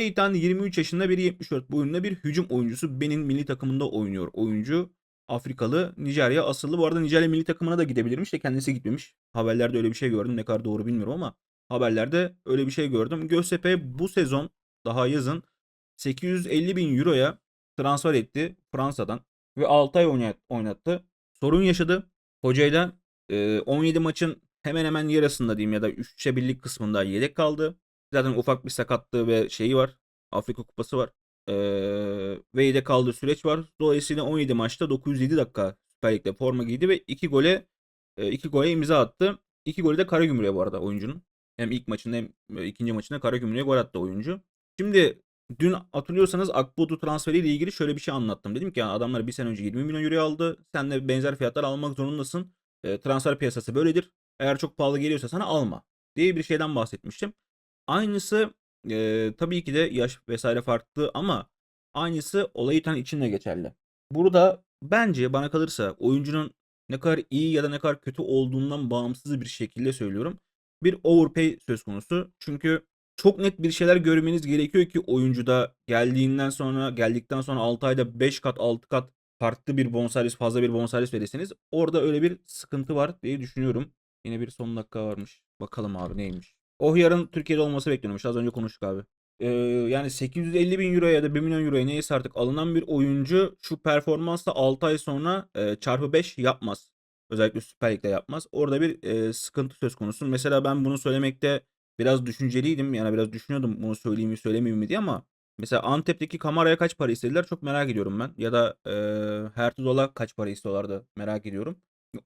Olayitan 23 yaşında bir 74 boyunda bir hücum oyuncusu. Benim milli takımında oynuyor oyuncu. Afrikalı, Nijerya asıllı. Bu arada Nijerya milli takımına da gidebilirmiş de kendisi gitmemiş. Haberlerde öyle bir şey gördüm. Ne kadar doğru bilmiyorum ama haberlerde öyle bir şey gördüm. Göztepe bu sezon daha yazın 850 bin euroya transfer etti Fransa'dan ve 6 ay oynat- oynattı. Sorun yaşadı. Hocayla e, 17 maçın hemen hemen yarısında diyeyim ya da 3'e birlik kısmında yedek kaldı. Zaten ufak bir sakatlığı ve şeyi var. Afrika Kupası var. Ee, yedek kaldığı süreç var. Dolayısıyla 17 maçta 907 dakika Süper Lig'de forma giydi ve 2 gole 2 gole imza attı. 2 golü de Karagümrük'e bu arada oyuncunun. Hem ilk maçında hem ikinci maçında Karagümrük'e gol attı oyuncu. Şimdi dün hatırlıyorsanız Akbudu transferiyle ilgili şöyle bir şey anlattım. Dedim ki ya adamlar bir sene önce 20 milyon euro aldı. Sen de benzer fiyatlar almak zorundasın. E, transfer piyasası böyledir. Eğer çok pahalı geliyorsa sana alma diye bir şeyden bahsetmiştim. Aynısı e, tabii ki de yaş vesaire farklı ama aynısı Olayitan için de geçerli. Burada bence bana kalırsa oyuncunun ne kadar iyi ya da ne kadar kötü olduğundan bağımsız bir şekilde söylüyorum. Bir overpay söz konusu. Çünkü çok net bir şeyler görmeniz gerekiyor ki oyuncuda geldiğinden sonra geldikten sonra 6 ayda 5 kat 6 kat farklı bir bonservis fazla bir bonservis verirseniz orada öyle bir sıkıntı var diye düşünüyorum. Yine bir son dakika varmış. Bakalım abi neymiş. Ohyar'ın Türkiye'de olması bekleniyormuş. Az önce konuştuk abi. Ee, yani 850 bin euro ya da 1 milyon euroya neyse artık alınan bir oyuncu şu performansla 6 ay sonra e, çarpı 5 yapmaz. Özellikle Süper Lig'de yapmaz. Orada bir e, sıkıntı söz konusu. Mesela ben bunu söylemekte biraz düşünceliydim. Yani biraz düşünüyordum bunu söyleyeyim mi söylemeyeyim mi diye ama mesela Antep'teki Kamara'ya kaç para istediler çok merak ediyorum ben. Ya da e, Hertuzol'a kaç para istiyorlardı merak ediyorum.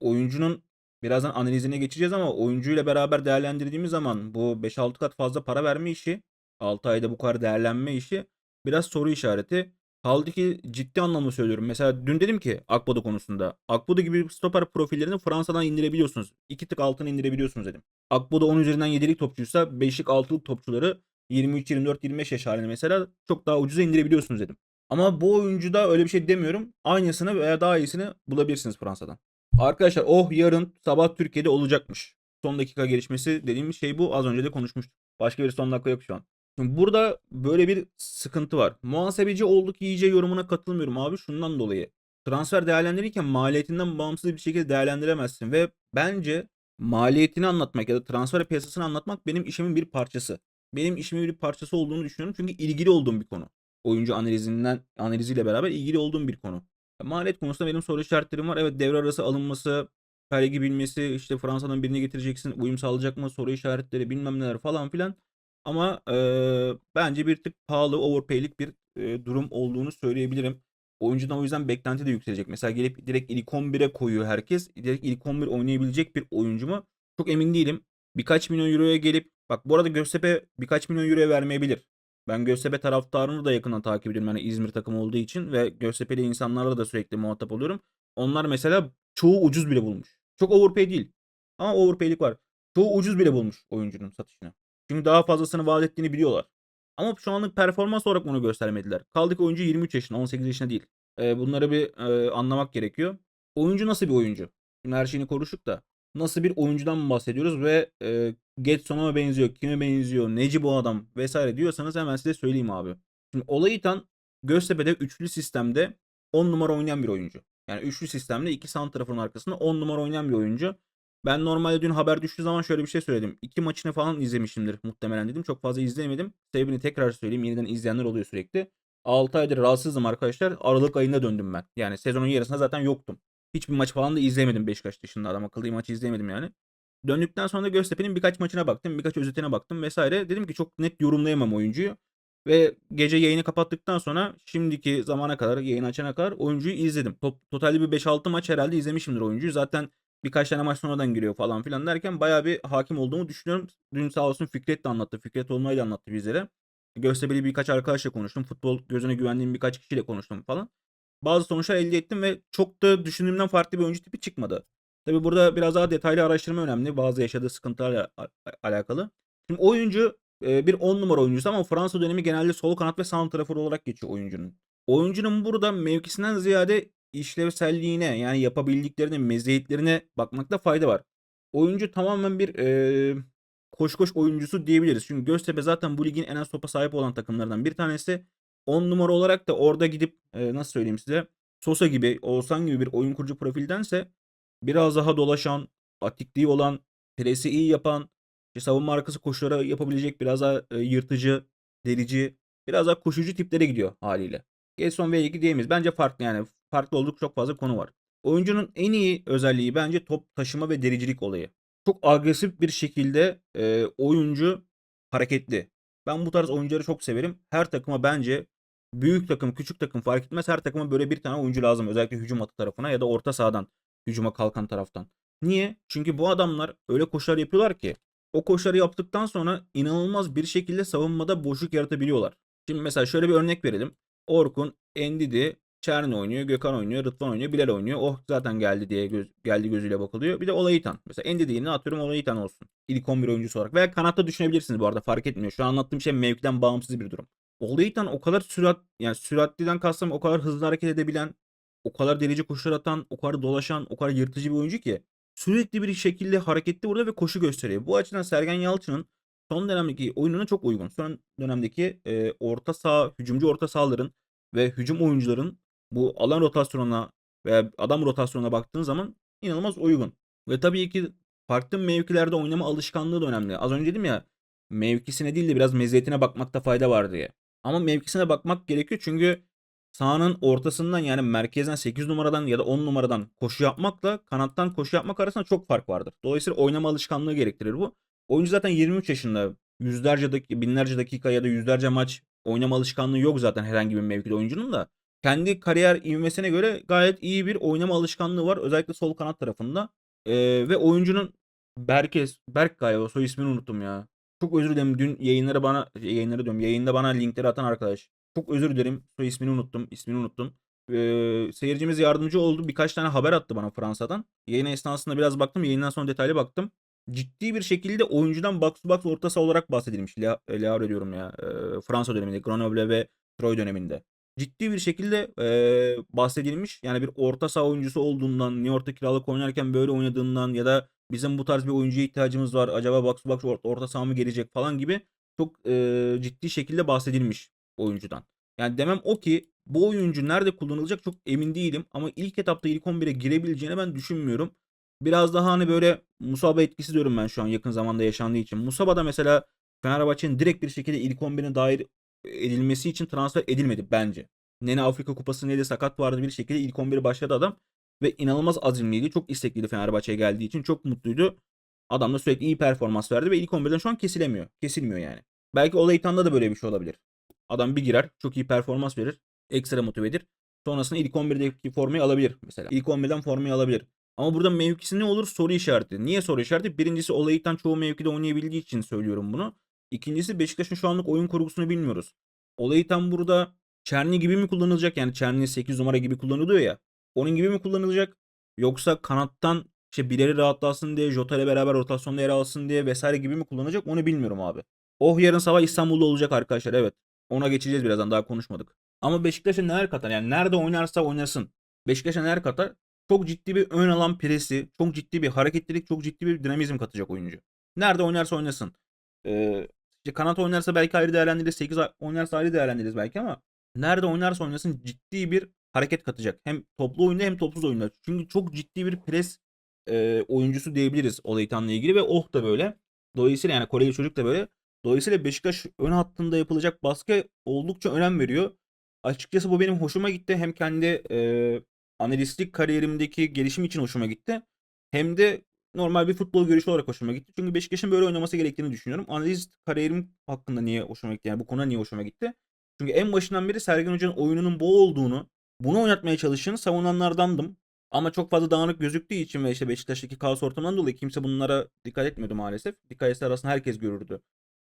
Oyuncunun birazdan analizine geçeceğiz ama oyuncuyla beraber değerlendirdiğimiz zaman bu 5-6 kat fazla para verme işi 6 ayda bu kadar değerlenme işi biraz soru işareti. Kaldı ki ciddi anlamda söylüyorum. Mesela dün dedim ki Akbodo konusunda. Akbodo gibi stoper profillerini Fransa'dan indirebiliyorsunuz. 2 tık altına indirebiliyorsunuz dedim. Akbodo 10 üzerinden 7'lik topçuysa 5'lik 6'lık topçuları 23, 24, 25 yaş halinde mesela çok daha ucuza indirebiliyorsunuz dedim. Ama bu oyuncuda öyle bir şey demiyorum. Aynısını veya daha iyisini bulabilirsiniz Fransa'dan. Arkadaşlar oh yarın sabah Türkiye'de olacakmış. Son dakika gelişmesi dediğimiz şey bu. Az önce de konuşmuştuk. Başka bir son dakika yok şu an. Şimdi burada böyle bir sıkıntı var. Muhasebeci olduk iyice yorumuna katılmıyorum abi şundan dolayı. Transfer değerlendirirken maliyetinden bağımsız bir şekilde değerlendiremezsin ve bence maliyetini anlatmak ya da transfer piyasasını anlatmak benim işimin bir parçası. Benim işimin bir parçası olduğunu düşünüyorum çünkü ilgili olduğum bir konu. Oyuncu analizinden analiziyle beraber ilgili olduğum bir konu. Maliyet konusunda benim soru işaretlerim var. Evet devre arası alınması, Pergi bilmesi, işte Fransa'dan birini getireceksin, uyum sağlayacak mı soru işaretleri bilmem neler falan filan. Ama eee, bence bir tık pahalı, overpay'lik bir eee, durum olduğunu söyleyebilirim. Oyuncudan o yüzden beklenti de yükselecek. Mesela gelip direkt ilk 11'e koyuyor herkes. Direkt ilk 11 oynayabilecek bir oyuncu mu? Çok emin değilim. Birkaç milyon euroya gelip bak bu arada Göztepe birkaç milyon euroya vermeyebilir. Ben Göztepe taraftarını da yakından takip ediyorum. Yani İzmir takımı olduğu için ve Göztepe'li insanlarla da sürekli muhatap oluyorum. Onlar mesela çoğu ucuz bile bulmuş. Çok overpay değil. Ama overpay'lik var. Çoğu ucuz bile bulmuş oyuncunun satışını. Çünkü daha fazlasını vaat ettiğini biliyorlar. Ama şu anlık performans olarak bunu göstermediler. Kaldı ki oyuncu 23 yaşında, 18 yaşında değil. Ee, bunları bir e, anlamak gerekiyor. Oyuncu nasıl bir oyuncu? Şimdi her şeyini konuştuk da. Nasıl bir oyuncudan bahsediyoruz ve e, Getson'a mı benziyor, kime benziyor, neci bu adam vesaire diyorsanız hemen size söyleyeyim abi. Şimdi Olayitan Göztepe'de üçlü sistemde 10 numara oynayan bir oyuncu. Yani üçlü sistemde iki santraforun arkasında 10 numara oynayan bir oyuncu. Ben normalde dün haber düştüğü zaman şöyle bir şey söyledim. İki maçını falan izlemişimdir muhtemelen dedim. Çok fazla izleyemedim. Sebebini tekrar söyleyeyim. Yeniden izleyenler oluyor sürekli. 6 aydır rahatsızdım arkadaşlar. Aralık ayında döndüm ben. Yani sezonun yarısında zaten yoktum. Hiçbir maç falan da izleyemedim Beşiktaş dışında. Adam akıllı maçı izleyemedim yani. Döndükten sonra da Göztepe'nin birkaç maçına baktım. Birkaç özetine baktım vesaire. Dedim ki çok net yorumlayamam oyuncuyu. Ve gece yayını kapattıktan sonra şimdiki zamana kadar yayın açana kadar oyuncuyu izledim. Top, totalde bir 5-6 maç herhalde izlemişimdir oyuncuyu. Zaten birkaç tane maç sonradan giriyor falan filan derken bayağı bir hakim olduğumu düşünüyorum. Dün sağ olsun Fikret de anlattı. Fikret Olmay'ı da anlattı bizlere. Göztepe'li birkaç arkadaşla konuştum. Futbol gözüne güvendiğim birkaç kişiyle konuştum falan. Bazı sonuçlar elde ettim ve çok da düşündüğümden farklı bir oyuncu tipi çıkmadı. Tabi burada biraz daha detaylı araştırma önemli. Bazı yaşadığı sıkıntılarla alakalı. Şimdi oyuncu bir 10 numara oyuncusu ama Fransa dönemi genelde sol kanat ve santrafor olarak geçiyor oyuncunun. Oyuncunun burada mevkisinden ziyade işlevselliğine yani yapabildiklerine, meziyetlerine bakmakta fayda var. Oyuncu tamamen bir e, koş koş oyuncusu diyebiliriz. Çünkü Göztepe zaten bu ligin en az topa sahip olan takımlardan bir tanesi. 10 numara olarak da orada gidip e, nasıl söyleyeyim size Sosa gibi, Oğuzhan gibi bir oyun kurucu profildense biraz daha dolaşan, atikliği olan, presi iyi yapan, işte savunma arkası koşuları yapabilecek biraz daha e, yırtıcı, delici, biraz daha koşucu tiplere gidiyor haliyle. Gelson ve 2 diyemeyiz. Bence farklı yani. Farklı olduk çok fazla konu var. Oyuncunun en iyi özelliği bence top taşıma ve dericilik olayı. Çok agresif bir şekilde e, oyuncu hareketli. Ben bu tarz oyuncuları çok severim. Her takıma bence büyük takım, küçük takım fark etmez. Her takıma böyle bir tane oyuncu lazım. Özellikle hücum hattı tarafına ya da orta sahadan hücuma kalkan taraftan. Niye? Çünkü bu adamlar öyle koşular yapıyorlar ki o koşuları yaptıktan sonra inanılmaz bir şekilde savunmada boşluk yaratabiliyorlar. Şimdi mesela şöyle bir örnek verelim. Orkun, Endidi, Çerni oynuyor, Gökhan oynuyor, Rıdvan oynuyor, Bilal oynuyor. Oh zaten geldi diye göz, geldi gözüyle bakılıyor. Bir de Olayitan. Mesela Endidi yerine atıyorum Olayitan olsun. İlk 11 oyuncusu olarak. Veya kanatta düşünebilirsiniz bu arada fark etmiyor. Şu an anlattığım şey mevkiden bağımsız bir durum. Olayitan o kadar sürat yani süratliden kastım o kadar hızlı hareket edebilen, o kadar delici koşular atan, o kadar dolaşan, o kadar yırtıcı bir oyuncu ki sürekli bir şekilde hareketli burada ve koşu gösteriyor. Bu açıdan Sergen Yalçın'ın son dönemdeki oyununa çok uygun. Son dönemdeki e, orta saha, hücumcu orta sahaların ve hücum oyuncuların bu alan rotasyonuna veya adam rotasyonuna baktığın zaman inanılmaz uygun. Ve tabii ki farklı mevkilerde oynama alışkanlığı da önemli. Az önce dedim ya mevkisine değil de biraz meziyetine bakmakta fayda var diye. Ama mevkisine bakmak gerekiyor çünkü sahanın ortasından yani merkezden 8 numaradan ya da 10 numaradan koşu yapmakla kanattan koşu yapmak arasında çok fark vardır. Dolayısıyla oynama alışkanlığı gerektirir bu. Oyuncu zaten 23 yaşında. Yüzlerce dakika, binlerce dakika ya da yüzlerce maç oynama alışkanlığı yok zaten herhangi bir mevkide oyuncunun da. Kendi kariyer ivmesine göre gayet iyi bir oynama alışkanlığı var. Özellikle sol kanat tarafında. Ee, ve oyuncunun Berkes, Berk galiba soy ismini unuttum ya. Çok özür dilerim. Dün yayınları bana, yayınları diyorum. Yayında bana linkleri atan arkadaş. Çok özür dilerim. Soy ismini unuttum. ismini unuttum. Ee, seyircimiz yardımcı oldu. Birkaç tane haber attı bana Fransa'dan. Yayın esnasında biraz baktım. Yayından sonra detaylı baktım. Ciddi bir şekilde oyuncudan box to box orta saha olarak bahsedilmiş. Le Leavre diyorum ya. E, Fransa döneminde. Grenoble ve Troy döneminde. Ciddi bir şekilde e, bahsedilmiş. Yani bir orta saha oyuncusu olduğundan, New York'ta kiralık oynarken böyle oynadığından ya da bizim bu tarz bir oyuncuya ihtiyacımız var. Acaba box box orta, orta saha mı gelecek falan gibi çok e, ciddi şekilde bahsedilmiş oyuncudan. Yani demem o ki bu oyuncu nerede kullanılacak çok emin değilim ama ilk etapta ilk 11'e girebileceğini ben düşünmüyorum. Biraz daha hani böyle Musaba etkisi diyorum ben şu an yakın zamanda yaşandığı için. Musaba da mesela Fenerbahçe'nin direkt bir şekilde ilk 11'e dair edilmesi için transfer edilmedi bence. Ne Afrika Kupası ne sakat vardı bir şekilde ilk 11'e başladı adam. Ve inanılmaz azimliydi. Çok istekliydi Fenerbahçe'ye geldiği için. Çok mutluydu. Adam da sürekli iyi performans verdi ve ilk 11'den şu an kesilemiyor. Kesilmiyor yani. Belki Olaytan'da da böyle bir şey olabilir. Adam bir girer, çok iyi performans verir, ekstra motivedir. Sonrasında ilk 11'deki formayı alabilir mesela. İlk 11'den formayı alabilir. Ama burada mevkisi ne olur? Soru işareti. Niye soru işareti? Birincisi Olaytan çoğu mevkide oynayabildiği için söylüyorum bunu. İkincisi Beşiktaş'ın şu anlık oyun kurgusunu bilmiyoruz. Olaytan burada Çerni gibi mi kullanılacak? Yani Çerni 8 numara gibi kullanılıyor ya. Onun gibi mi kullanılacak? Yoksa kanattan işte birileri rahatlasın diye, Jota ile beraber rotasyonda yer alsın diye vesaire gibi mi kullanacak? Onu bilmiyorum abi. Oh yarın sabah İstanbul'da olacak arkadaşlar evet. Ona geçeceğiz birazdan daha konuşmadık. Ama Beşiktaş'a neler katar? Yani nerede oynarsa oynasın. Beşiktaş'a neler katar? Çok ciddi bir ön alan presi, çok ciddi bir hareketlilik, çok ciddi bir dinamizm katacak oyuncu. Nerede oynarsa oynasın. Ee, işte kanat oynarsa belki ayrı değerlendiririz. 8 oynarsa ayrı değerlendiririz belki ama nerede oynarsa oynasın ciddi bir hareket katacak. Hem toplu oyunda hem topsuz oyunda. Çünkü çok ciddi bir pres e, oyuncusu diyebiliriz Olaytan'la ilgili ve oh da böyle. Dolayısıyla yani Koreli çocuk da böyle. Dolayısıyla Beşiktaş ön hattında yapılacak baskı oldukça önem veriyor. Açıkçası bu benim hoşuma gitti. Hem kendi e, analistlik kariyerimdeki gelişim için hoşuma gitti. Hem de normal bir futbol görüşü olarak hoşuma gitti. Çünkü Beşiktaş'ın böyle oynaması gerektiğini düşünüyorum. Analist kariyerim hakkında niye hoşuma gitti? Yani bu konuda niye hoşuma gitti? Çünkü en başından beri Sergen Hoca'nın oyununun bu olduğunu, bunu oynatmaya çalıştığını savunanlardandım. Ama çok fazla dağınık gözüktüğü için ve işte Beşiktaş'taki kaos ortamından dolayı kimse bunlara dikkat etmiyordu maalesef. Dikkat etse arasında herkes görürdü.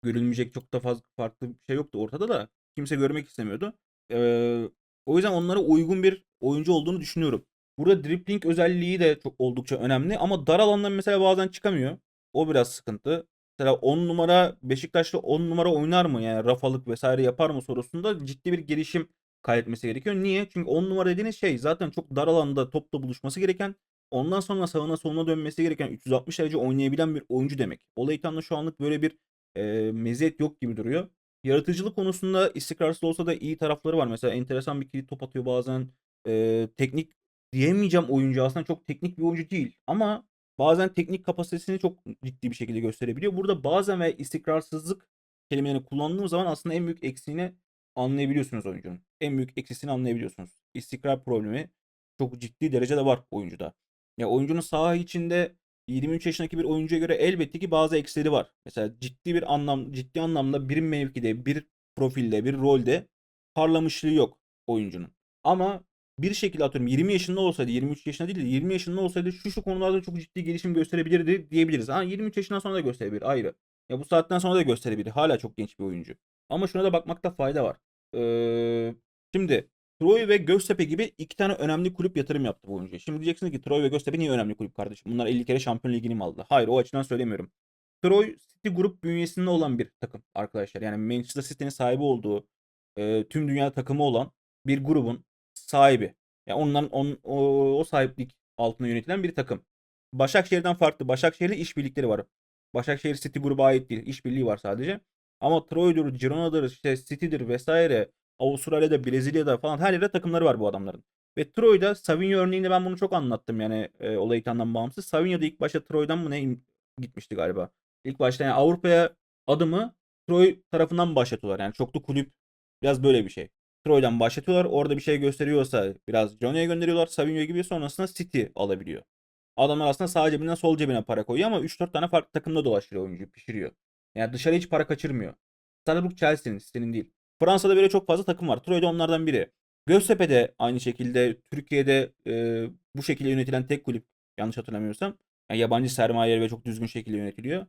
Görülmeyecek çok da fazla farklı bir şey yoktu ortada da. Kimse görmek istemiyordu. Ee, o yüzden onlara uygun bir oyuncu olduğunu düşünüyorum. Burada dribbling özelliği de çok oldukça önemli ama dar alandan mesela bazen çıkamıyor. O biraz sıkıntı. Mesela 10 numara Beşiktaş'ta 10 numara oynar mı? Yani rafalık vesaire yapar mı sorusunda ciddi bir gelişim kaydetmesi gerekiyor. Niye? Çünkü 10 numara dediğiniz şey zaten çok dar alanda topla buluşması gereken Ondan sonra sağına soluna dönmesi gereken 360 derece oynayabilen bir oyuncu demek. Olaytan'da şu anlık böyle bir e, meziyet yok gibi duruyor. Yaratıcılık konusunda istikrarsız olsa da iyi tarafları var. Mesela enteresan bir kilit top atıyor bazen. E, teknik diyemeyeceğim oyuncu aslında çok teknik bir oyuncu değil. Ama bazen teknik kapasitesini çok ciddi bir şekilde gösterebiliyor. Burada bazen ve istikrarsızlık kelimelerini kullandığım zaman aslında en büyük eksiğini anlayabiliyorsunuz oyuncunun. En büyük eksisini anlayabiliyorsunuz. İstikrar problemi çok ciddi derecede var oyuncuda. Ya oyuncunun saha içinde 23 yaşındaki bir oyuncuya göre elbette ki bazı eksileri var. Mesela ciddi bir anlam ciddi anlamda bir mevkide, bir profilde, bir rolde parlamışlığı yok oyuncunun. Ama bir şekilde atıyorum 20 yaşında olsaydı, 23 yaşında değil de 20 yaşında olsaydı şu şu konularda çok ciddi gelişim gösterebilirdi diyebiliriz. Ha 23 yaşından sonra da gösterebilir ayrı. Ya bu saatten sonra da gösterebilir. Hala çok genç bir oyuncu. Ama şuna da bakmakta fayda var. Ee, şimdi Troy ve Göztepe gibi iki tane önemli kulüp yatırım yaptı bu oyuncuya. Şimdi diyeceksiniz ki Troy ve Göztepe niye önemli kulüp kardeşim? Bunlar 50 kere Şampiyon Ligi'ni mi aldı? Hayır o açıdan söylemiyorum. Troy City grup bünyesinde olan bir takım arkadaşlar. Yani Manchester City'nin sahibi olduğu e, tüm dünya takımı olan bir grubun sahibi. Yani onların on, o, o sahiplik altında yönetilen bir takım. Başakşehir'den farklı. Başakşehir'le işbirlikleri var. Başakşehir City gruba ait değil. İşbirliği var sadece. Ama Troy'dur, Girona'dır, işte City'dir vesaire. Avustralya'da, Brezilya'da falan her yerde takımları var bu adamların. Ve Troy'da Savinho örneğinde ben bunu çok anlattım yani e, olaytandan bağımsız. Savinho'da ilk başta Troy'dan mı ne gitmişti galiba. İlk başta yani Avrupa'ya adımı Troy tarafından başlatıyorlar. Yani çoklu kulüp biraz böyle bir şey. Troy'dan başlatıyorlar. Orada bir şey gösteriyorsa biraz Johnny'ye gönderiyorlar. Savinho gibi sonrasında City alabiliyor. Adamlar aslında sağ cebinden sol cebine para koyuyor ama 3-4 tane farklı takımda dolaştırıyor oyuncuyu, pişiriyor. Yani dışarı hiç para kaçırmıyor. Starbuck Chelsea'nin, City'nin değil. Fransa'da böyle çok fazla takım var. Troy da onlardan biri. Göztepe de aynı şekilde Türkiye'de e, bu şekilde yönetilen tek kulüp yanlış hatırlamıyorsam. Yani yabancı sermayeleri ve çok düzgün şekilde yönetiliyor.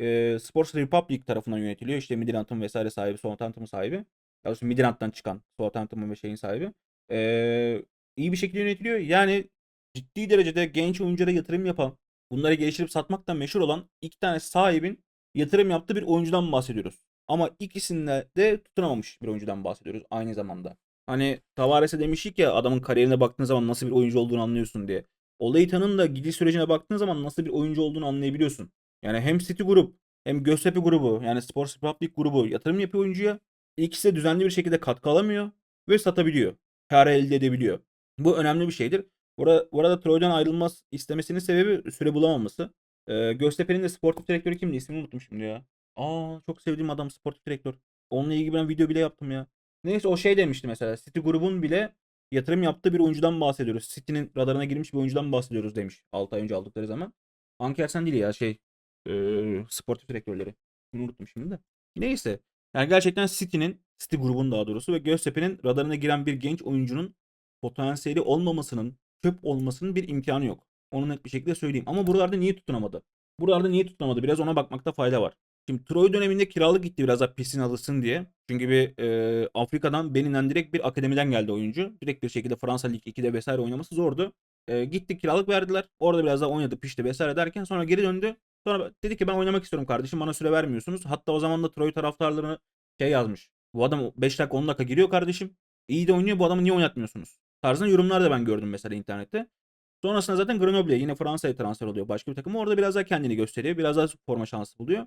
E, Sports Republic tarafından yönetiliyor. İşte Midland'ın vesaire sahibi, Southampton'ın sahibi. Daha doğrusu Midland'dan çıkan Southampton'ın ve şeyin sahibi. E, iyi bir şekilde yönetiliyor. Yani ciddi derecede genç oyunculara yatırım yapan, bunları geliştirip satmaktan meşhur olan iki tane sahibin yatırım yaptığı bir oyuncudan bahsediyoruz. Ama ikisinde de tutunamamış bir oyuncudan bahsediyoruz aynı zamanda. Hani Tavares'e demiştik ya adamın kariyerine baktığın zaman nasıl bir oyuncu olduğunu anlıyorsun diye. Olaytan'ın da gidiş sürecine baktığın zaman nasıl bir oyuncu olduğunu anlayabiliyorsun. Yani hem City grup hem Göztepe grubu yani Sports Republic grubu yatırım yapıyor oyuncuya. İkisi de düzenli bir şekilde katkı alamıyor ve satabiliyor. Kar elde edebiliyor. Bu önemli bir şeydir. Burada, burada Troy'dan ayrılmaz istemesinin sebebi süre bulamaması. Ee, Göztepe'nin de sportif direktörü kimdi? İsmini unuttum şimdi ya. Aa çok sevdiğim adam sportif direktör. Onunla ilgili ben video bile yaptım ya. Neyse o şey demişti mesela. City grubun bile yatırım yaptığı bir oyuncudan bahsediyoruz. City'nin radarına girmiş bir oyuncudan bahsediyoruz demiş 6 ay önce aldıkları zaman. Ankersen değil ya şey e, sportif direktörleri. Bunu unuttum şimdi de. Neyse. Yani gerçekten City'nin City grubun daha doğrusu ve Göztepe'nin radarına giren bir genç oyuncunun potansiyeli olmamasının, çöp olmasının bir imkanı yok. Onu net bir şekilde söyleyeyim. Ama buralarda niye tutunamadı? Buralarda niye tutunamadı? Biraz ona bakmakta fayda var. Şimdi Troy döneminde kiralık gitti biraz daha pisin alışsın diye. Çünkü bir e, Afrika'dan Benin'den direkt bir akademiden geldi oyuncu. Direkt bir şekilde Fransa Lig 2'de vesaire oynaması zordu. E, gitti kiralık verdiler. Orada biraz daha oynadı pişti vesaire derken sonra geri döndü. Sonra dedi ki ben oynamak istiyorum kardeşim bana süre vermiyorsunuz. Hatta o zaman da Troy taraftarlarını şey yazmış. Bu adam 5 dakika 10 dakika giriyor kardeşim. İyi de oynuyor bu adamı niye oynatmıyorsunuz? Tarzında yorumlar da ben gördüm mesela internette. Sonrasında zaten Grenoble yine Fransa'ya transfer oluyor başka bir takım. Orada biraz daha kendini gösteriyor. Biraz daha forma şansı buluyor.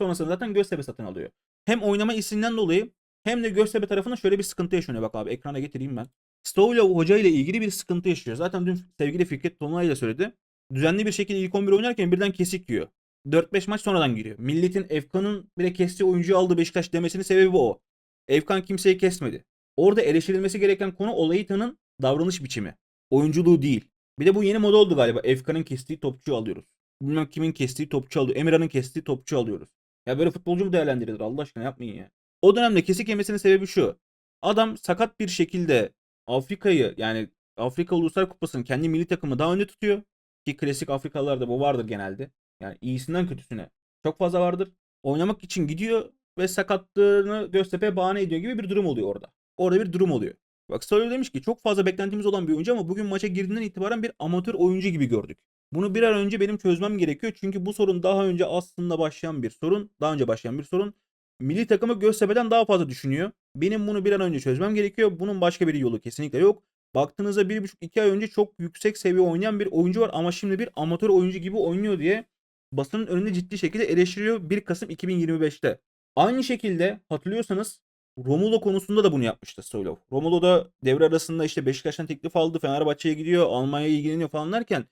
Sonrasında zaten Göztepe satın alıyor. Hem oynama isimden dolayı hem de Göztepe tarafında şöyle bir sıkıntı yaşanıyor. Bak abi ekrana getireyim ben. Stoğlu hoca ile ilgili bir sıkıntı yaşıyor. Zaten dün sevgili Fikret Tonlay da söyledi. Düzenli bir şekilde ilk 11 oynarken birden kesik yiyor. 4-5 maç sonradan giriyor. Milletin Efkan'ın bile kestiği oyuncuyu aldı Beşiktaş demesinin sebebi o. Efkan kimseyi kesmedi. Orada eleştirilmesi gereken konu Olayita'nın davranış biçimi. Oyunculuğu değil. Bir de bu yeni moda oldu galiba. Efkan'ın kestiği topçu alıyoruz. Bilmem kimin kestiği topçu alıyor. Emirhan'ın kestiği topçu alıyoruz. Ya böyle futbolcu mu değerlendirilir Allah aşkına yapmayın ya. O dönemde kesik yemesinin sebebi şu. Adam sakat bir şekilde Afrika'yı yani Afrika Uluslar Kupası'nın kendi milli takımı daha önde tutuyor. Ki klasik Afrikalılarda bu vardır genelde. Yani iyisinden kötüsüne çok fazla vardır. Oynamak için gidiyor ve sakatlığını Göztepe bahane ediyor gibi bir durum oluyor orada. Orada bir durum oluyor. Bak Stolyo demiş ki çok fazla beklentimiz olan bir oyuncu ama bugün maça girdiğinden itibaren bir amatör oyuncu gibi gördük. Bunu bir an önce benim çözmem gerekiyor. Çünkü bu sorun daha önce aslında başlayan bir sorun. Daha önce başlayan bir sorun. Milli takımı Göztepe'den daha fazla düşünüyor. Benim bunu bir an önce çözmem gerekiyor. Bunun başka bir yolu kesinlikle yok. baktığınızda 1,5-2 ay önce çok yüksek seviye oynayan bir oyuncu var ama şimdi bir amatör oyuncu gibi oynuyor diye basının önünde ciddi şekilde eleştiriyor 1 Kasım 2025'te. Aynı şekilde hatırlıyorsanız Romulo konusunda da bunu yapmıştı Soylov. Romulo da devre arasında işte Beşiktaş'tan teklif aldı, Fenerbahçe'ye gidiyor, Almanya'ya ilgileniyor falan derken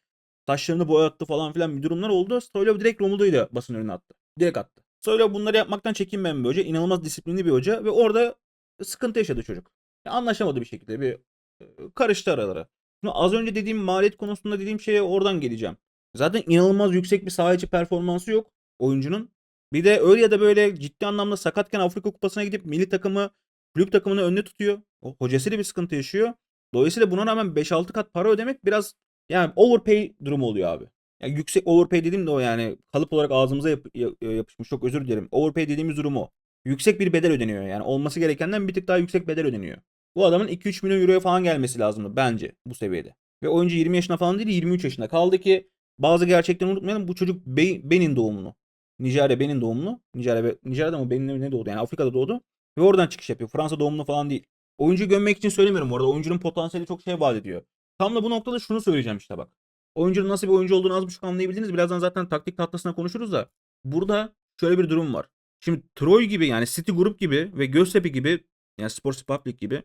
taşlarını boyattı falan filan bir durumlar oldu. Soylov direkt Romulo'yu da basın önüne attı. Direkt attı. Soylov bunları yapmaktan çekinmeyen bir hoca. inanılmaz disiplinli bir hoca ve orada sıkıntı yaşadı çocuk. Yani anlaşamadı bir şekilde. Bir e, karıştı aralara. Şimdi az önce dediğim maliyet konusunda dediğim şeye oradan geleceğim. Zaten inanılmaz yüksek bir saha içi performansı yok oyuncunun. Bir de öyle ya da böyle ciddi anlamda sakatken Afrika Kupası'na gidip milli takımı, kulüp takımını önüne tutuyor. O hocasıyla bir sıkıntı yaşıyor. Dolayısıyla buna rağmen 5-6 kat para ödemek biraz yani overpay durumu oluyor abi. Yani yüksek overpay dediğim de o yani kalıp olarak ağzımıza yap- ya- yapışmış. Çok özür dilerim. Overpay dediğimiz durum o. Yüksek bir bedel ödeniyor yani. Olması gerekenden bir tık daha yüksek bedel ödeniyor. Bu adamın 2-3 milyon euroya falan gelmesi lazımdı bence bu seviyede. Ve oyuncu 20 yaşında falan değil 23 yaşında. Kaldı ki bazı gerçekleri unutmayalım. Bu çocuk Be- Benin doğumlu. Nijerya Benin doğumlu. Nijerya, Nijerya'da mı Benin'de mi ne doğdu? Yani Afrika'da doğdu. Ve oradan çıkış yapıyor. Fransa doğumlu falan değil. Oyuncuyu gömmek için söylemiyorum bu arada. Oyuncunun potansiyeli çok şey vaat ediyor. Tam da bu noktada şunu söyleyeceğim işte bak. Oyuncunun nasıl bir oyuncu olduğunu az buçuk anlayabildiniz. Birazdan zaten taktik tahtasına konuşuruz da. Burada şöyle bir durum var. Şimdi Troy gibi yani City Group gibi ve Göztepe gibi yani Sports Public gibi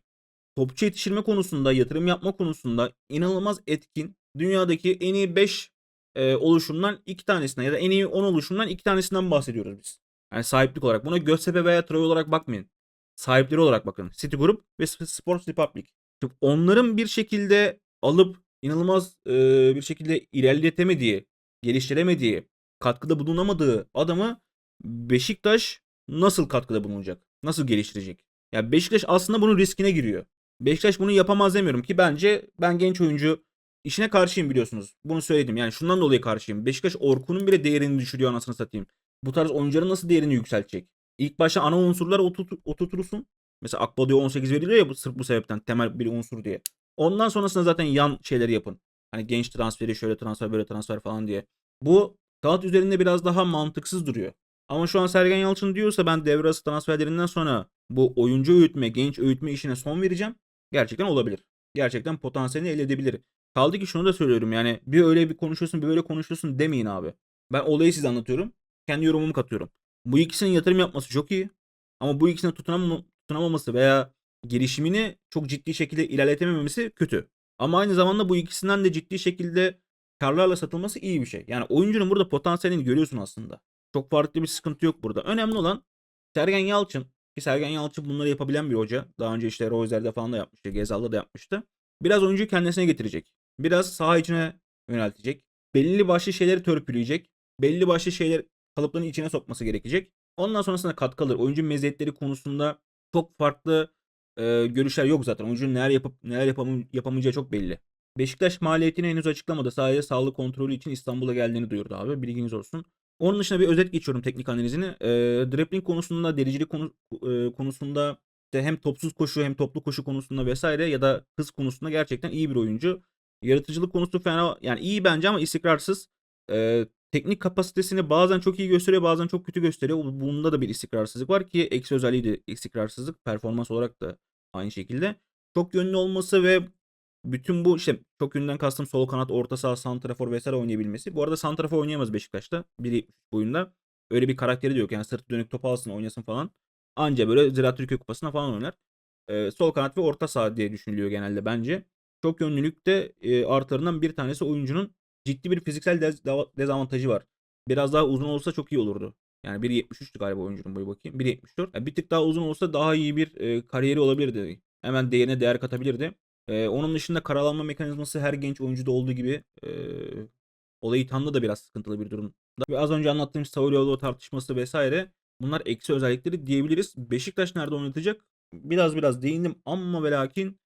topçu yetiştirme konusunda, yatırım yapma konusunda inanılmaz etkin. Dünyadaki en iyi 5 e, oluşumdan iki tanesinden ya da en iyi 10 oluşumdan iki tanesinden bahsediyoruz biz. Yani sahiplik olarak. Buna Göztepe veya Troy olarak bakmayın. Sahipleri olarak bakın. City Group ve Sports Republic. Şimdi onların bir şekilde alıp inanılmaz e, bir şekilde ilerletemediği, geliştiremediği, katkıda bulunamadığı adamı Beşiktaş nasıl katkıda bulunacak? Nasıl geliştirecek? Ya Beşiktaş aslında bunun riskine giriyor. Beşiktaş bunu yapamaz demiyorum ki bence ben genç oyuncu işine karşıyım biliyorsunuz. Bunu söyledim. Yani şundan dolayı karşıyım. Beşiktaş Orkun'un bile değerini düşürüyor anasını satayım. Bu tarz oyuncuların nasıl değerini yükseltecek? İlk başta ana unsurlar oturt- oturtursun. Mesela Akbadio'ya 18 veriliyor ya bu, sırf bu sebepten temel bir unsur diye. Ondan sonrasında zaten yan şeyleri yapın. Hani genç transferi şöyle transfer böyle transfer falan diye. Bu kağıt üzerinde biraz daha mantıksız duruyor. Ama şu an Sergen Yalçın diyorsa ben devre arası transferlerinden sonra bu oyuncu öğütme, genç öğütme işine son vereceğim. Gerçekten olabilir. Gerçekten potansiyelini elde edebilir. Kaldı ki şunu da söylüyorum yani bir öyle bir konuşuyorsun bir böyle konuşuyorsun demeyin abi. Ben olayı size anlatıyorum. Kendi yorumumu katıyorum. Bu ikisinin yatırım yapması çok iyi. Ama bu ikisinin tutunam tutunamaması veya gelişimini çok ciddi şekilde ilerletememesi kötü. Ama aynı zamanda bu ikisinden de ciddi şekilde karlarla satılması iyi bir şey. Yani oyuncunun burada potansiyelini görüyorsun aslında. Çok farklı bir sıkıntı yok burada. Önemli olan Sergen Yalçın ki Sergen Yalçın bunları yapabilen bir hoca. Daha önce işte Royzer'de falan da yapmıştı. Gezal'da da yapmıştı. Biraz oyuncuyu kendisine getirecek. Biraz saha içine yöneltecek. Belli başlı şeyleri törpüleyecek. Belli başlı şeyler kalıpların içine sokması gerekecek. Ondan sonrasında katkı. Oyuncu meziyetleri konusunda çok farklı e, görüşler yok zaten. Oyuncunun neler yapıp neler yapam yapamayacağı çok belli. Beşiktaş maliyetini henüz açıklamadı. Sadece sağlık kontrolü için İstanbul'a geldiğini duyurdu abi. Bilginiz olsun. Onun dışında bir özet geçiyorum teknik analizini. E, dribbling konusunda, dericilik konu, e, konusunda işte hem topsuz koşu hem toplu koşu konusunda vesaire ya da hız konusunda gerçekten iyi bir oyuncu. Yaratıcılık konusu fena yani iyi bence ama istikrarsız. E, teknik kapasitesini bazen çok iyi gösteriyor bazen çok kötü gösteriyor. Bunda da bir istikrarsızlık var ki eksi özelliği de istikrarsızlık. Performans olarak da aynı şekilde. Çok yönlü olması ve bütün bu işte çok yönden kastım sol kanat, orta saha, santrafor vesaire oynayabilmesi. Bu arada santrafor oynayamaz Beşiktaş'ta. 1.70 boyunda. Öyle bir karakteri de yok. Yani sırtı dönük top alsın oynasın falan. Anca böyle Ziraat Türkiye Kupası'na falan oynar. Ee, sol kanat ve orta saha diye düşünülüyor genelde bence. Çok yönlülük de e, artılarından bir tanesi oyuncunun ciddi bir fiziksel dez- dezavantajı var. Biraz daha uzun olsa çok iyi olurdu. Yani 1.73'tü galiba oyuncunun boyu bakayım. 1.74. Yani bir tık daha uzun olsa daha iyi bir e, kariyeri olabilirdi. Hemen değerine değer katabilirdi. E, onun dışında karalanma mekanizması her genç oyuncuda olduğu gibi e, olayı Tan'da da biraz sıkıntılı bir durum. Ve az önce anlattığım Saurioğlu tartışması vesaire bunlar eksi özellikleri diyebiliriz. Beşiktaş nerede oynatacak? Biraz biraz değindim ama ve lakin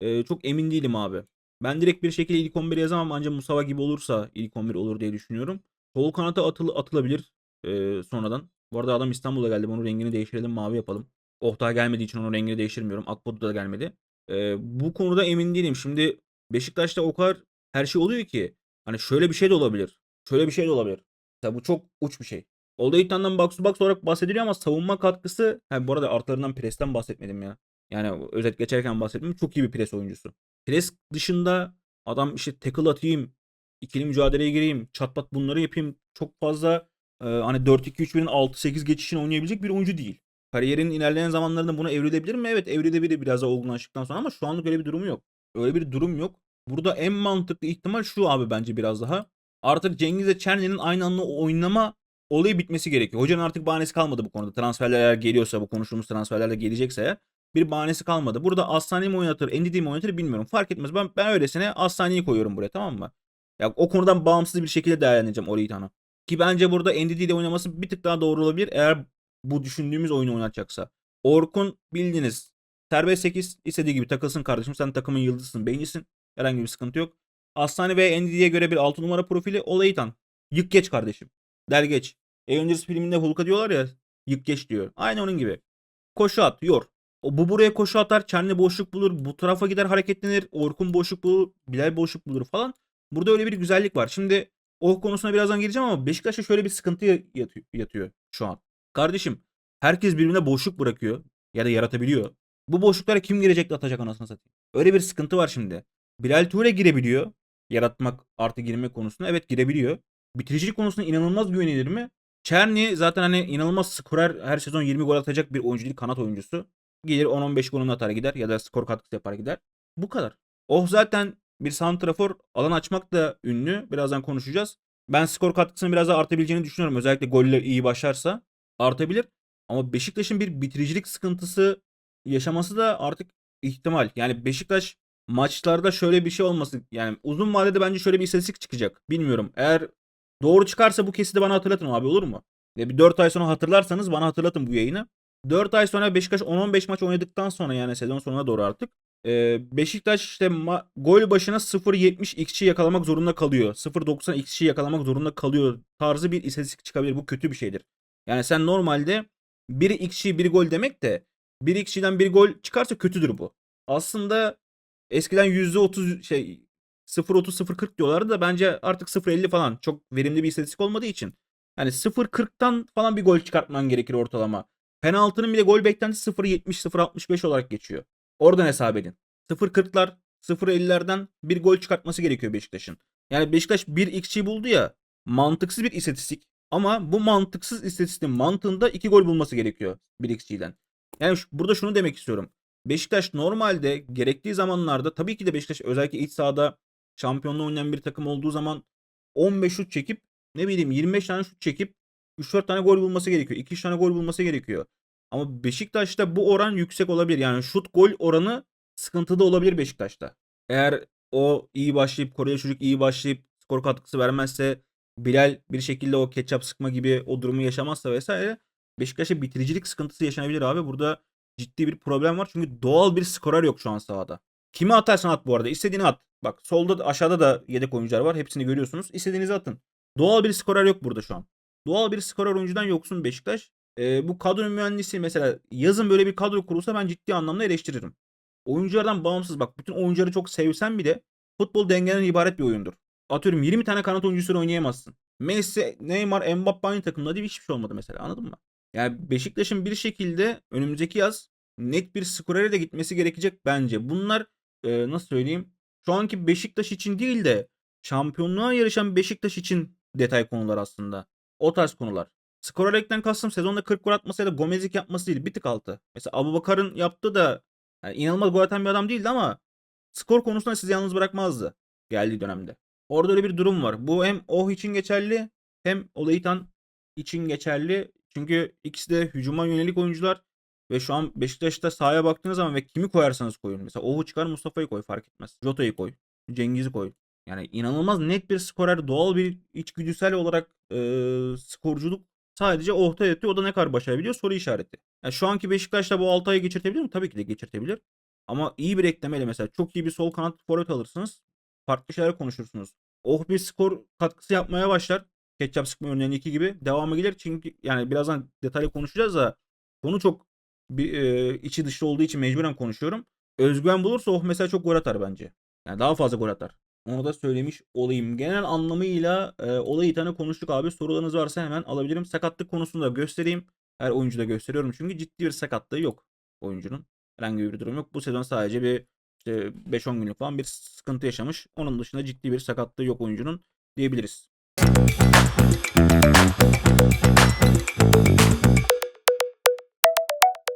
e, çok emin değilim abi. Ben direkt bir şekilde ilk 11 yazamam ancak Mustafa gibi olursa ilk 11 olur diye düşünüyorum. Sol kanata atıl atılabilir e, sonradan. Bu arada adam İstanbul'a geldi. Onun rengini değiştirelim mavi yapalım. Ohtay gelmediği için onun rengini değiştirmiyorum. Akbodu da gelmedi. E, bu konuda emin değilim. Şimdi Beşiktaş'ta o kadar her şey oluyor ki. Hani şöyle bir şey de olabilir. Şöyle bir şey de olabilir. Mesela bu çok uç bir şey. Oldaytan'dan box to box olarak bahsediliyor ama savunma katkısı. Ha, bu arada artlarından presten bahsetmedim ya. Yani özet geçerken bahsettim. Çok iyi bir pres oyuncusu. Pres dışında adam işte tackle atayım, ikili mücadeleye gireyim, çat pat bunları yapayım. Çok fazla e, hani 4-2-3-1'in 6-8 geçişini oynayabilecek bir oyuncu değil. Kariyerin ilerleyen zamanlarında buna evrilebilir mi? Evet evrilebilir biraz daha olgunlaştıktan sonra ama şu anlık öyle bir durumu yok. Öyle bir durum yok. Burada en mantıklı ihtimal şu abi bence biraz daha. Artık Cengiz'le Çerni'nin aynı anda oynama olayı bitmesi gerekiyor. Hocanın artık bahanesi kalmadı bu konuda. Transferler eğer geliyorsa bu konuştuğumuz transferlerle gelecekse eğer bir bahanesi kalmadı. Burada Aslan'ı mı oynatır, Endidi'yi mi oynatır bilmiyorum. Fark etmez. Ben, ben öylesine Aslan'ı koyuyorum buraya tamam mı? Ya o konudan bağımsız bir şekilde değerlendireceğim Oritan'ı. Ki bence burada Ndidi ile oynaması bir tık daha doğru olabilir eğer bu düşündüğümüz oyunu oynatacaksa. Orkun bildiğiniz serbest 8 istediği gibi takılsın kardeşim. Sen takımın yıldızısın, beğenisin. Herhangi bir sıkıntı yok. Aslan ve Ndidi'ye göre bir 6 numara profili Olaytan. Yık geç kardeşim. Der geç. Avengers filminde Hulk'a diyorlar ya yık geç diyor. Aynı onun gibi. Koşu at, yor. O bu buraya koşu atar, Çerni boşluk bulur, bu tarafa gider hareketlenir, Orkun boşluk bulur, Bilal boşluk bulur falan. Burada öyle bir güzellik var. Şimdi o konusuna birazdan geleceğim ama Beşiktaş'ta şöyle bir sıkıntı yatıyor şu an. Kardeşim herkes birbirine boşluk bırakıyor ya da yaratabiliyor. Bu boşluklara kim girecek de atacak anasını satayım. Öyle bir sıkıntı var şimdi. Bilal Ture girebiliyor. Yaratmak artı girme konusunda. Evet girebiliyor. Bitiricilik konusunda inanılmaz güvenilir mi? Çerni zaten hani inanılmaz skorer her sezon 20 gol atacak bir oyuncu değil kanat oyuncusu. Gelir 10-15 golünü atar gider ya da skor katkısı yapar gider. Bu kadar. Oh zaten bir santrafor alan açmak da ünlü. Birazdan konuşacağız. Ben skor katkısının biraz daha artabileceğini düşünüyorum. Özellikle goller iyi başlarsa artabilir. Ama Beşiktaş'ın bir bitiricilik sıkıntısı yaşaması da artık ihtimal. Yani Beşiktaş maçlarda şöyle bir şey olması yani uzun vadede bence şöyle bir istatistik çıkacak. Bilmiyorum. Eğer doğru çıkarsa bu kesiti bana hatırlatın abi olur mu? Ya bir 4 ay sonra hatırlarsanız bana hatırlatın bu yayını. 4 ay sonra Beşiktaş 10-15 maç oynadıktan sonra yani sezon sonuna doğru artık ee, Beşiktaş işte gol başına 0.70 xG yakalamak zorunda kalıyor. 0.90 xG yakalamak zorunda kalıyor tarzı bir istatistik çıkabilir. Bu kötü bir şeydir. Yani sen normalde 1 xG 1 gol demek de 1 xG'den 1 gol çıkarsa kötüdür bu. Aslında eskiden %30 şey 0.30 0.40 diyorlardı da bence artık 0.50 falan çok verimli bir istatistik olmadığı için. Yani 0.40'tan falan bir gol çıkartman gerekir ortalama. Penaltının bile gol beklentisi 0.70 0.65 olarak geçiyor. Oradan hesap edin. 0.40'lar 0.50'lerden bir gol çıkartması gerekiyor Beşiktaş'ın. Yani Beşiktaş 1 xG buldu ya mantıksız bir istatistik. Ama bu mantıksız istatistiğin mantığında 2 gol bulması gerekiyor 1 xG'den. Yani şu, burada şunu demek istiyorum. Beşiktaş normalde gerektiği zamanlarda tabii ki de Beşiktaş özellikle iç sahada şampiyonluğu oynayan bir takım olduğu zaman 15 şut çekip ne bileyim 25 tane şut çekip 3-4 tane gol bulması gerekiyor. 2-3 tane gol bulması gerekiyor. Ama Beşiktaş'ta bu oran yüksek olabilir. Yani şut gol oranı sıkıntıda olabilir Beşiktaş'ta. Eğer o iyi başlayıp Koreli çocuk iyi başlayıp skor katkısı vermezse Bilal bir şekilde o ketçap sıkma gibi o durumu yaşamazsa vesaire Beşiktaş'a bitiricilik sıkıntısı yaşanabilir abi. Burada ciddi bir problem var. Çünkü doğal bir skorer yok şu an sahada. Kimi atarsan at bu arada. İstediğini at. Bak solda aşağıda da yedek oyuncular var. Hepsini görüyorsunuz. İstediğinizi atın. Doğal bir skorer yok burada şu an. Doğal bir skorer oyuncudan yoksun Beşiktaş. Ee, bu kadro mühendisi mesela yazın böyle bir kadro kurulsa ben ciddi anlamda eleştiririm. Oyunculardan bağımsız bak bütün oyuncuları çok sevsen bile futbol dengeden ibaret bir oyundur. Atıyorum 20 tane kanat oyuncusuyla oynayamazsın. Messi, Neymar, Mbappe aynı takımda değil hiçbir şey olmadı mesela anladın mı? Yani Beşiktaş'ın bir şekilde önümüzdeki yaz net bir skorere de gitmesi gerekecek bence. Bunlar e, nasıl söyleyeyim? Şu anki Beşiktaş için değil de şampiyonluğa yarışan Beşiktaş için detay konular aslında. O tarz konular. Skorerlikten kastım sezonda 40 gol atması ya da Gomez'lik yapması değil. Bir tık altı. Mesela Abubakar'ın yaptığı da yani inanılmaz gol atan bir adam değildi ama skor konusunda sizi yalnız bırakmazdı geldiği dönemde. Orada öyle bir durum var. Bu hem Oh için geçerli hem Olaytan için geçerli. Çünkü ikisi de hücuma yönelik oyuncular ve şu an Beşiktaş'ta sahaya baktığınız zaman ve kimi koyarsanız koyun. Mesela Oh'u çıkar Mustafa'yı koy fark etmez. Jota'yı koy. Cengiz'i koy. Yani inanılmaz net bir skorer, doğal bir içgüdüsel olarak e, skorculuk sadece Oh'ta yatıyor. O da ne kadar başarabiliyor soru işareti. Yani şu anki Beşiktaş'ta bu 6 ayı geçirtebilir mi? Tabii ki de geçirtebilir. Ama iyi bir eklemeyle mesela çok iyi bir sol kanat forvet alırsınız. Farklı şeyler konuşursunuz. Oh bir skor katkısı yapmaya başlar. Ketçap sıkma örneğindeki gibi. Devamı gelir çünkü yani birazdan detaylı konuşacağız da konu çok bir, e, içi dışı olduğu için mecburen konuşuyorum. Özgüven bulursa oh mesela çok gol atar bence. Yani daha fazla gol atar. Onu da söylemiş olayım. Genel anlamıyla e, olayı tane konuştuk abi. Sorularınız varsa hemen alabilirim. Sakatlık konusunda göstereyim. Her oyuncuda gösteriyorum çünkü ciddi bir sakatlığı yok oyuncunun. Herhangi bir durum yok. Bu sezon sadece bir işte 5-10 günlük falan bir sıkıntı yaşamış. Onun dışında ciddi bir sakatlığı yok oyuncunun diyebiliriz.